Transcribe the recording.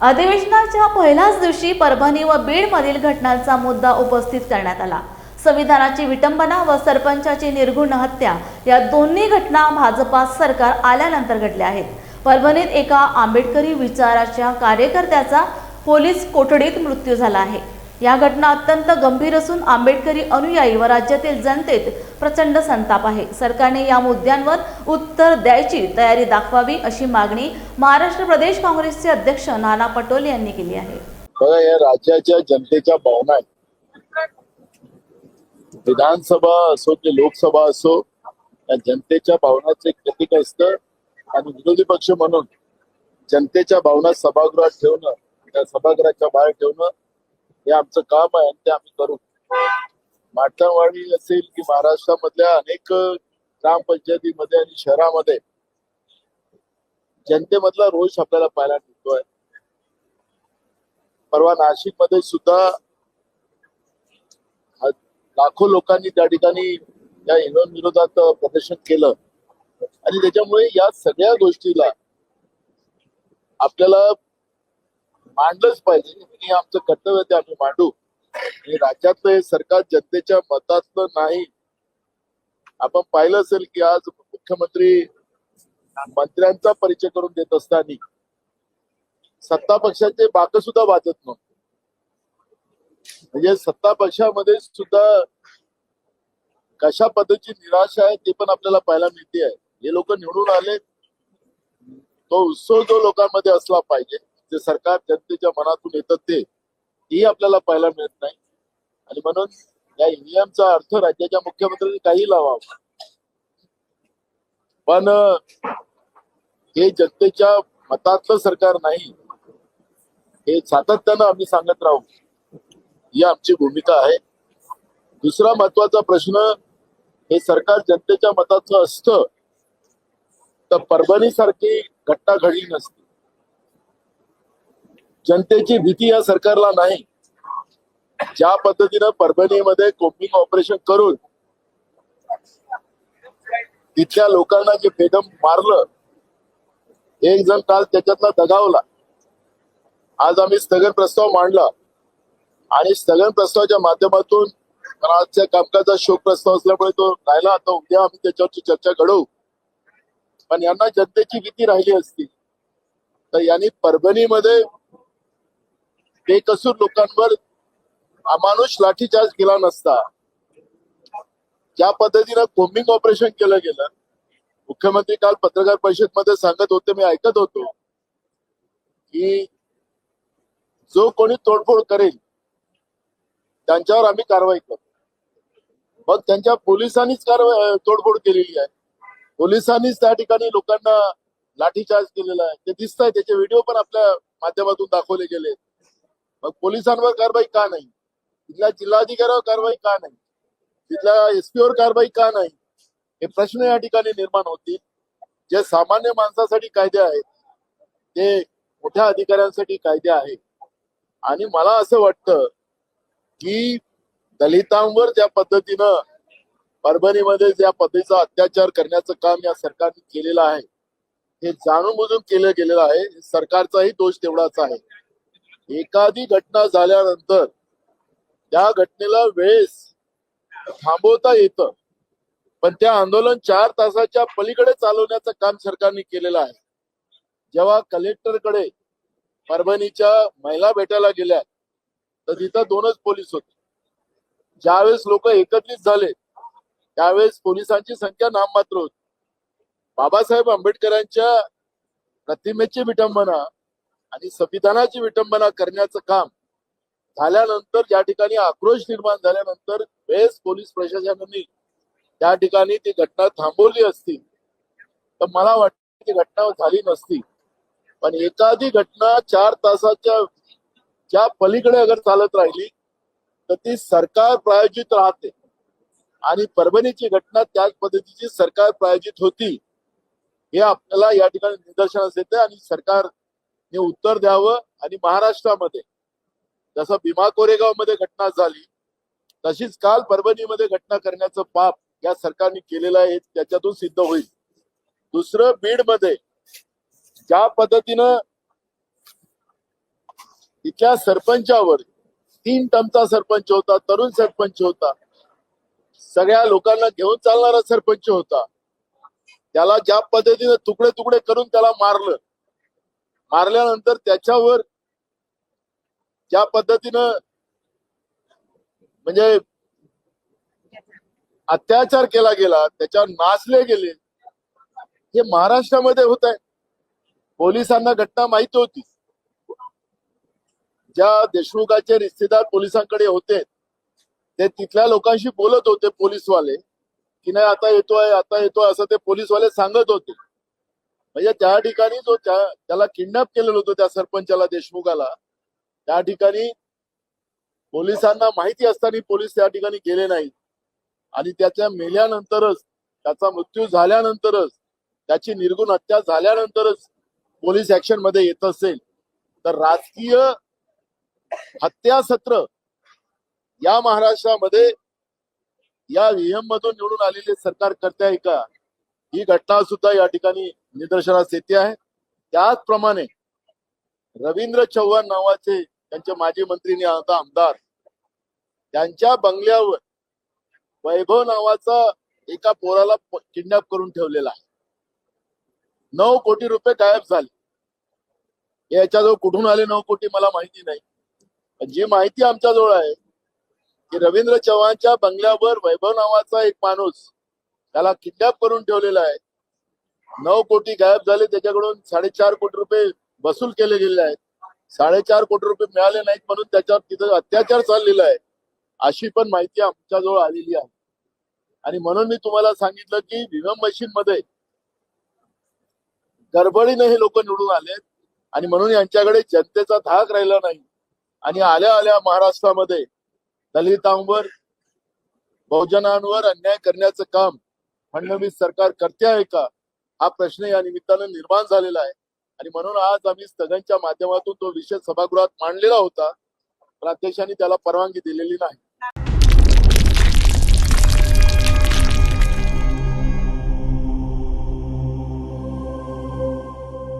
अधिवेशनाच्या पहिल्याच दिवशी परभणी व बीडमधील घटनांचा मुद्दा उपस्थित करण्यात आला. संविधानाची विटंबना व सरपंचाची निर्घुण हत्या या दोन्ही घटना भाजपा सरकार आल्यानंतर घडल्या आहेत. परभणीत एका आंबेडकरी विचाराच्या कार्यकर्त्याचा पोलीस कोठडीत मृत्यू झाला आहे. या घटना अत्यंत गंभीर असून आंबेडकरी अनुयायी व राज्यातील जनतेत प्रचंड संताप आहे. सरकारने या मुद्द्यांवर उत्तर द्यायची तयारी दाखवावी अशी मागणी महाराष्ट्र प्रदेश काँग्रेसचे अध्यक्ष नाना पटोले यांनी केली आहे. बघा या राज्याच्या जनतेच्या भावना विधानसभा असो की लोकसभा असो या जनतेच्या भावनाचे प्रतीक असतं आणि विरोधी पक्ष म्हणून जनतेच्या भावना सभागृहात ठेवणं त्या सभागृहाच्या बाहेर ठेवणं हे आमचं काम आहे आणि ते आम्ही करू. माटणवाडी असेल की महाराष्ट्रामधल्या अनेक ग्रामपंचायतीमध्ये आणि शहरामध्ये जनतेमधला रोष आपल्याला पाहायला मिळतोय. परवा नाशिकमध्ये सुद्धा लाखो लोकांनी त्या ठिकाणी या इंग्लंड विरोधात प्रदर्शन केलं. आणि त्याच्यामुळे या सगळ्या गोष्टीला आपल्याला मांडलंच पाहिजे. हे आमचं कर्तव्य ते आम्ही मांडू. आणि राज्यातलं हे सरकार जनतेच्या मतातलं नाही. आपण पाहिलं असेल की आज मुख्यमंत्री मंत्र्यांचा परिचय करून देत असताना सत्ता पक्षाचे बाक सुद्धा वाजत नव्हते. म्हणजे सत्ता पक्षामध्ये सुद्धा कशा पद्धतीची निराशा आहे ते पण आपल्याला पाहायला मिळते आहे. हे लोक निवडून आले तो उत्सव जो लोकांमध्ये असला पाहिजे. जे सरकार जनतेच्या मनातून येतं ते ही आपल्याला पाहायला मिळत नाही. आणि म्हणून या ईव्हीएमचा अर्थ राज्याच्या मुख्यमंत्र्यांनी काही लावावा. पण हे जनतेच्या मतातलं सरकार नाही हे सातत्यानं आम्ही सांगत राहू ही आमची भूमिका आहे. दुसरा महत्त्वाचा प्रश्न हे सरकार जनतेच्या मताचं असतं तर परभणी सारखी घटना घडली नसती. जनतेची भीती या सरकारला नाही. ज्या पद्धतीनं परभणीमध्ये कोपिंग ऑपरेशन करून तिथल्या लोकांना जे बेदम मारलं एक जण काल त्याच्यातला दगावला. आज आम्ही स्थगन प्रस्ताव मांडला आणि स्थगन प्रस्तावाच्या माध्यमातून आजच्या कामकाजाचा शोक प्रस्ताव असल्यामुळे तो राहिला. आता उद्या आम्ही त्याच्यावरची चर्चा घडवू. पण यांना जनतेची भीती राहिली असती. तर यांनी परभणीमध्ये बेकसूर लोकांवर अमानुष लाठीचार्ज केला नसता. ज्या पद्धतीनं कोम्बिंग ऑपरेशन केलं गेलं मुख्यमंत्री काल पत्रकार परिषदमध्ये सांगत होते मी ऐकत होतो की जो कोणी तोडफोड करेल त्यांच्यावर आम्ही कारवाई करू मग त्यांच्या पोलिसांनीच कारवाई तोडफोड केलेली आहे. पोलिसांनीच त्या ठिकाणी लोकांना लाठीचार्ज केलेला आहे. ते दिसत आहे त्याचे व्हिडिओ पण आपल्या माध्यमातून दाखवले गेले मग पोलिसांवर कारवाई का नाही? तिथल्या जिल्हाधिकाऱ्यावर कारवाई का नाही? तिथल्या एसपी वर कारवाई का नाही? हे प्रश्न या ठिकाणी निर्माण होतील. जे सामान्य माणसासाठी कायदे आहेत ते मोठ्या अधिकाऱ्यांसाठी कायदे आहेत. आणि मला असं वाटतं की दलितांवर ज्या पद्धतीनं परभणीमध्ये ज्या पद्धतीचा अत्याचार करण्याचं काम या सरकारने केलेलं आहे हे जाणून बुजून केलं गेलेलं आहे. सरकारचाही दोष तेवढाच आहे. एखादी घटना झाल्यानंतर त्या घटनेला वेळेस थांबवता येतं. पण त्या आंदोलन चार तासाच्या पलीकडे चालवण्याचं काम सरकारने केलेलं आहे. जेव्हा कलेक्टरकडे परभणीच्या महिला भेटायला गेल्या तर तिथं दोनच पोलीस होते. ज्यावेळेस लोक एकत्रित झाले त्यावेळेस पोलिसांची संख्या नाममात्र होती. बाबासाहेब आंबेडकरांच्या प्रतिमेची विटंबना आणि संविधानाची विटंबना करण्याचं काम झाल्यानंतर ज्या ठिकाणी आक्रोश निर्माण झाल्यानंतर बेस पोलीस प्रशासनाने त्या ठिकाणी ती घटना थांबवली असती. तर मला वाटतं ती घटना झाली नसती. पण एखादी घटना चार तासाच्या ज्या पलीकडे अगर चालत राहिली तर ती सरकार प्रायोजित राहते. आणि परभणीची घटना त्याच पद्धतीची सरकार प्रायोजित होती. हे आपल्याला या ठिकाणी निदर्शनास येते आणि सरकार हे उत्तर द्यावं आणि महाराष्ट्रामध्ये जसं भीमा कोरेगावमध्ये घटना झाली तशीच काल परभणीमध्ये घटना करण्याचं पाप या सरकारने केलेलं आहे त्याच्यातून सिद्ध होईल. दुसरं बीडमध्ये ज्या पद्धतीनं तिथल्या सरपंचावर तीन टमचा सरपंच होता तरुण सरपंच होता सगळ्या लोकांना घेऊन चालणारा सरपंच होता त्याला ज्या पद्धतीने तुकडे तुकडे करून त्याला मारलं मारल्यानंतर त्याच्यावर ज्या पद्धतीनं म्हणजे अत्याचार केला गेला त्याच्यावर नाचले गेले हे महाराष्ट्रामध्ये होत आहे. पोलिसांना घटना माहिती होती. ज्या देशमुखाचे रिश्तेदार पोलिसांकडे होते ते तिथल्या लोकांशी बोलत होते पोलीसवाले की नाही आता येतोय आता येतोय असं ते पोलीसवाले सांगत होते. म्हणजे त्या ठिकाणी जो त्या- त्याला किडनॅप केलेलं होतं त्या सरपंचाला देशमुखाला त्या ठिकाणी पोलिसांना माहिती असताना पोलीस त्या ठिकाणी गेले नाही आणि त्याच्या मेल्यानंतरच त्याचा मृत्यू झाल्यानंतरच त्याची निर्गुण हत्या झाल्यानंतरच पोलीस ऍक्शनमध्ये येत असेल. तर राजकीय हत्या सत्र या महाराष्ट्रामध्ये या व्हीएम मधून निवडून आलेले सरकार करते आहे का? ही घटना सुद्धा या ठिकाणी निदर्शनास येते आहे. त्याचप्रमाणे रवींद्र चव्हाण नावाचे त्यांचे माजी मंत्री आता आमदार. त्यांच्या बंगल्यावर वैभव नावाचा एका पोराला किडनॅप करून ठेवलेला आहे. नऊ कोटी रुपये गायब झाले. याच्याजवळ कुठून आले नऊ कोटी मला माहिती नाही. पण जी माहिती आमच्याजवळ आहे की रवींद्र चव्हाणच्या बंगल्यावर वैभव नावाचा एक माणूस त्याला किडनॅप करून ठेवलेला आहे. नऊ कोटी गायब झाले त्याच्याकडून साडेचार कोटी रुपये वसूल केले गेले आहेत. साडेचार कोटी रुपये मिळाले नाहीत म्हणून त्याच्यावर तिथं अत्याचार चाललेला आहे. अशी पण माहिती आमच्याजवळ आलेली आहे. आणि म्हणून मी तुम्हाला सांगितलं की व्हीएम मशीन मध्ये गडबडीने हे लोक निवडून आलेत आणि म्हणून यांच्याकडे जनतेचा धाक राहिला नाही. आणि आल्या आल्या महाराष्ट्रामध्ये दलितांवर बहुजनांवर अन्याय करण्याचं काम फडणवीस सरकार करते आहे का? हा प्रश्न या निमित्तानं निर्माण झालेला आहे. आणि म्हणून आज आम्ही स्थगनच्या माध्यमातून तो विषय सभागृहात मांडलेला होता. पण त्याला परवानगी दिलेली नाही.